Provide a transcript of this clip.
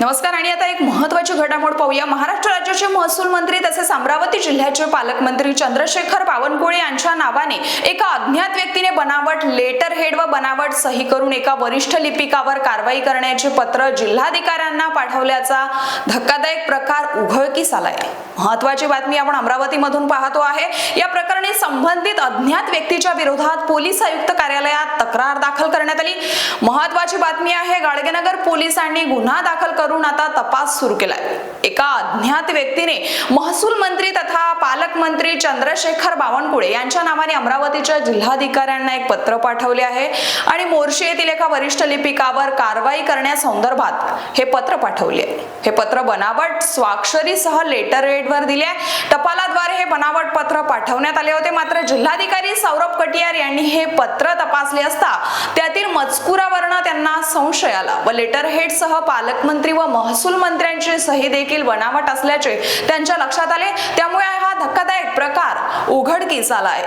नमस्कार आणि आता एक महत्वाची घडामोड पाहूया. महाराष्ट्र राज्याचे महसूल मंत्री तसेच अमरावती जिल्ह्याचे पालकमंत्री चंद्रशेखर बावनकुळे यांच्या नावाने एका अज्ञात व्यक्तीने बनावट लेटर हेड व बनावट सही करून एका वरिष्ठ लिपिकावर कारवाई करण्याचे पत्र जिल्हाधिकाऱ्यांना पाठवल्याचा धक्कादायक प्रकार उघडकीस आलाय. महत्वाची बातमी आपण अमरावतीमधून पाहतो आहे. या प्रकरणी संबंधित अज्ञात व्यक्तीच्या विरोधात पोलीस आयुक्त कार्यालयात तक्रार दाखल करण्यात आली. महत्वाची बातमी आहे गाडगेनगर पोलिसांनी गुन्हा दाखल करून आता तपास सुरू केलाय. एका अज्ञात व्यक्तीने महसूल मंत्री तथा पालकमंत्री चंद्रशेखर बावनकुळे यांच्या नावाने अमरावतीच्या जिल्हाधिकाऱ्यांना एक पत्र पाठवले आहे आणि मोर्शी येथील एका वरिष्ठ लिपिकावर कारवाई करण्यासंदर्भात हे पत्र पाठवले हे पत्र बनावट स्वाक्षरीसह लेटर रेडवर दिले आहे. टपालाद्वारे हे बनावट पत्र पाठवण्यात आले होते. मात्र जिल्हाधिकारी सौरभ कटियार यांनी हे पत्र तपासले असता त्यातील मजकुरावरनं त्यांना संशय आला. व लेटर हेड सह पालकमंत्री व महसूल मंत्र्यांची सही देखील बनावट असल्याचे त्यांच्या लक्षात आले. त्यामुळे हा धक्कादायक प्रकार उघडकीस आलाय.